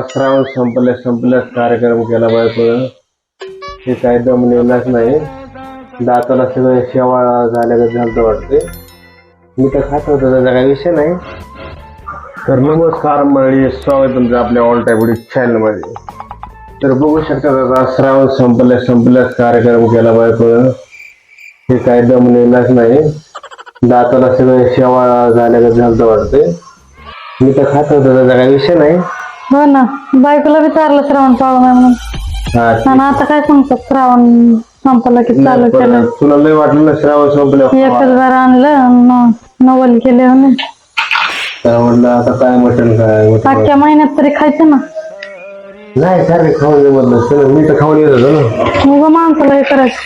श्रावण संपल्या संपल्यास कार्यक्रम केला बायकोनं हे काय दम नेलाच नाही. दाताला सगळं शेवाळा झाल्यागत झालं वाटते मी तर खात होतो त्याचा काही विषय नाही. तर नमस्कार मंडळी स्वागत तुमचं आपल्या ऑल टाईम चॅनलमध्ये. तर बघू शकता आता श्रावण संपल्या संपल्यास कार्यक्रम केला बायकोनं हे काय दम नेलाच नाही. दाताला सगळं शेवाळा झाल्यागत झालं वाटते मी तर खात होतो त्याचा काही विषय नाही. हो ना. बायकोला विचारलं श्रावण नाही म्हणून. हा आणि आता काय सांगतात? श्रावण संपला की चालू केलं. तुला लय वाटलं ना श्रावण संपल्या एकच बार आणलं नवल केले म्हणे तर म्हटलं आता काय मटण काय? मटण अख्ख्या महिन्यात तरी खायचं ना. नाही काय रे खाऊन म्हटलं चला मी तर खाऊन येत होतो ना. मग माणसाला हे करायचं.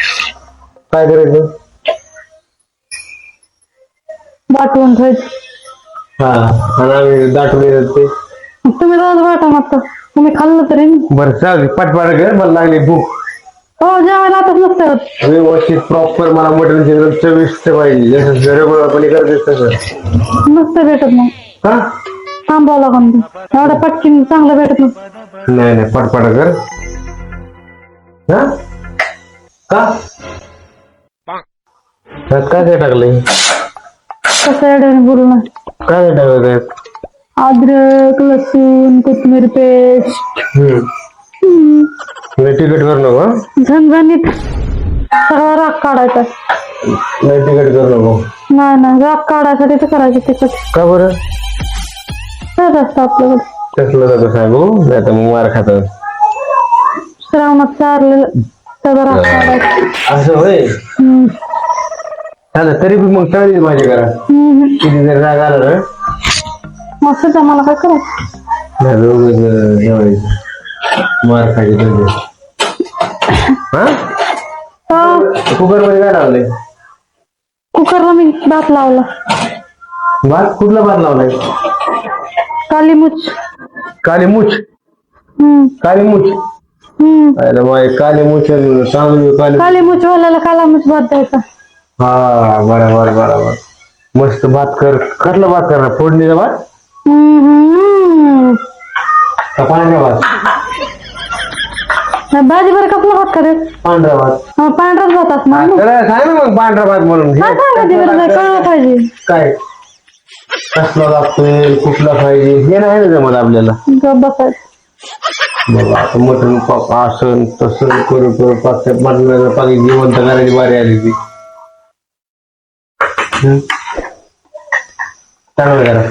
काय करायचं? वाटवून ठेवायचं. हा आणि आम्ही दाटून येत ते तुम्ही रोज वाटा मग तुम्ही खाल्लं तरी. बरं चाल पटपाट कर मला लागली भूक. हो जेवायला आताच नसतं होत. व्यवस्थित प्रॉपर मला मटण एकदम चविष्ट पाहिजे. जसं रेग्युलरपणे करतेस तसं. नसतं भेटत मग. हा? थांबावं लागून. एवढं पटकीन चांगलं भेटत नाही नाही नाही कर. हा? का? त्यात काय काय टाकलंय? कसं एवढ्याने बोलू ना काय काय टाकलं त्यात अद्रक लसूण कोथिंबीर पेस्ट. हम्म. लय तिकट करू नको? झणझणीत सगळा राग काढायचा. लय तिकट करू नको. नाही नाही राग काढायसाठी तर करायचं तिकट का बरं? सहज असतं आपल्याकडे. तसलं नको सांगू नाही तर मग मार खात. श्रावणात चारलेलं राग काढायचा. असं होय? हम्म. चालेल तरी पण मग तळली भाजी करा. हम्म. किती जर राग आला ना मग मला काय करायचं? मार खायची हा? कुकरमध्ये काय लावलंय? कुकरला मी भात लावला. भात? कुठला भात लावलाय? काली मुच काली मुछ हम्म. काली मुछ हम्म. अरे बाय काली मुछ चांगली काली काली मुच वाल्याला काला मुच भात द्यायचा. हा बरोबर बरोबर. मस्त भात कर कसला भात करणार? फोडणीचा भात? पांढरा भात भाजी बरं कसला भात करेल पांढरा भात पांढराच भात असणार ना. तर सांग ना मग पांढरा भात म्हणून. हे काय सांगायची गरज नाही कळलं पाहिजे. काय? कसला लागतोय कुठला पाहिजे? हे नाही ना जमत आपल्याला. गप्प बसायचं बाबा आता मटण पाप असं तसं करू करू पाच मटणाचं पाणी जिवंत करायची बारी आली ती. चांगलं करा.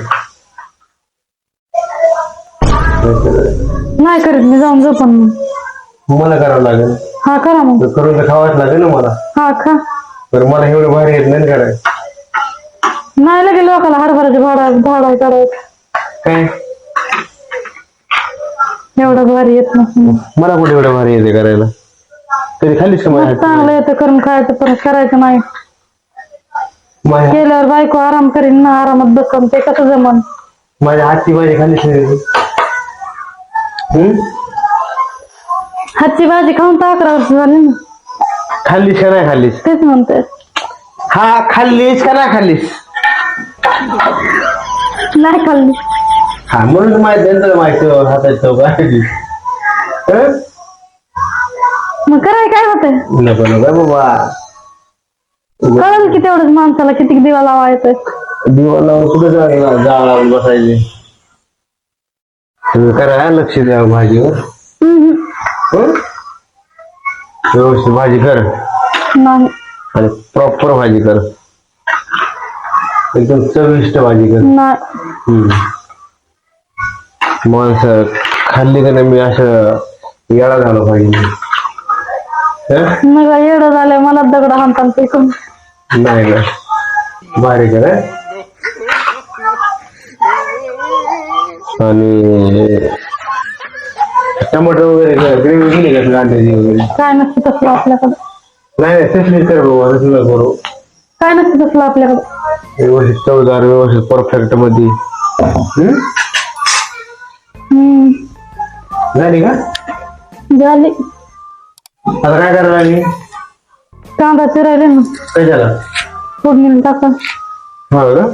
नाही करीत मी जाऊन झोपण मग. मला करावं लागेल. हा करा मग. तर करून तर खावाच लागेल ना मला. हा खा. तर मला एवढं भारी येत नाही ना करायचं. नाही लगे लोकाला हरभराचे भाडा भाडा काढायचं काय? एवढं भारी येत नसतं. मला कुठे एवढं भारी येते करायला? कधी खालीच का माझ्या चांगलं येतं करून खायचं परत करायचं नाही? माझ्या केल्यावर बायको आराम करीन ना आरामात बसन ते कसं जमन? माझ्या हातची भाजी खालीच नाही? रे. हातची भाजी खाऊन तर अकरा वर्ष झाली ना खाल्लीस का नाही खाल्लीस तेच म्हणते हा खाल्लीस का नाही खाल्लीस नाही खाल्ली हा म्हणून माहिती आहे ना तुला माहिती हाताची काय? मग कराय काय होतंय नको नको बाबा कळलं की तेवढंच माणसाला किती दिवा लावायचंय दिवा लावून कुठे जावं जावं लावून बसायचे तुम्ही करा लक्ष द्या भाजीवर. हं? व्यवस्थित भाजी कर नाही आणि प्रॉपर भाजी कर एकदम चविष्ट भाजी कर नाही हम्म. माणसं खाल्ली का नाही मी असं येडा झालो पाहिजे हं? मग येडं झालं मला दगड हाणताना पिकून नाही ना भारी कर हं? आणि टमाटो वगैरे ग्रेव्ही केली का तुला अंड्याची वगैरे काय नसतं तसलं आपल्याकडं नाही नाही तसली कर बाबा तसलं करू काय नसतं तसलं आपल्याकडं व्यवस्थित चवदार व्यवस्थित परफेक्टमध्ये हम्म? हम्म झाली का झाली आता काय करायला लागली कांदा चिरायले ना कशाला फोडणीला टाका हो का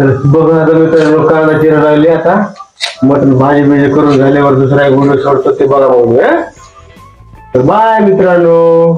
तर बघ आता मित्रांनो कांदा चिरा राहिली आता. मटण भाजी बिजी करून झाल्यावर दुसरा एक व्हिडिओ सोडतो ते बघा बघू तर बाय मित्रांनो.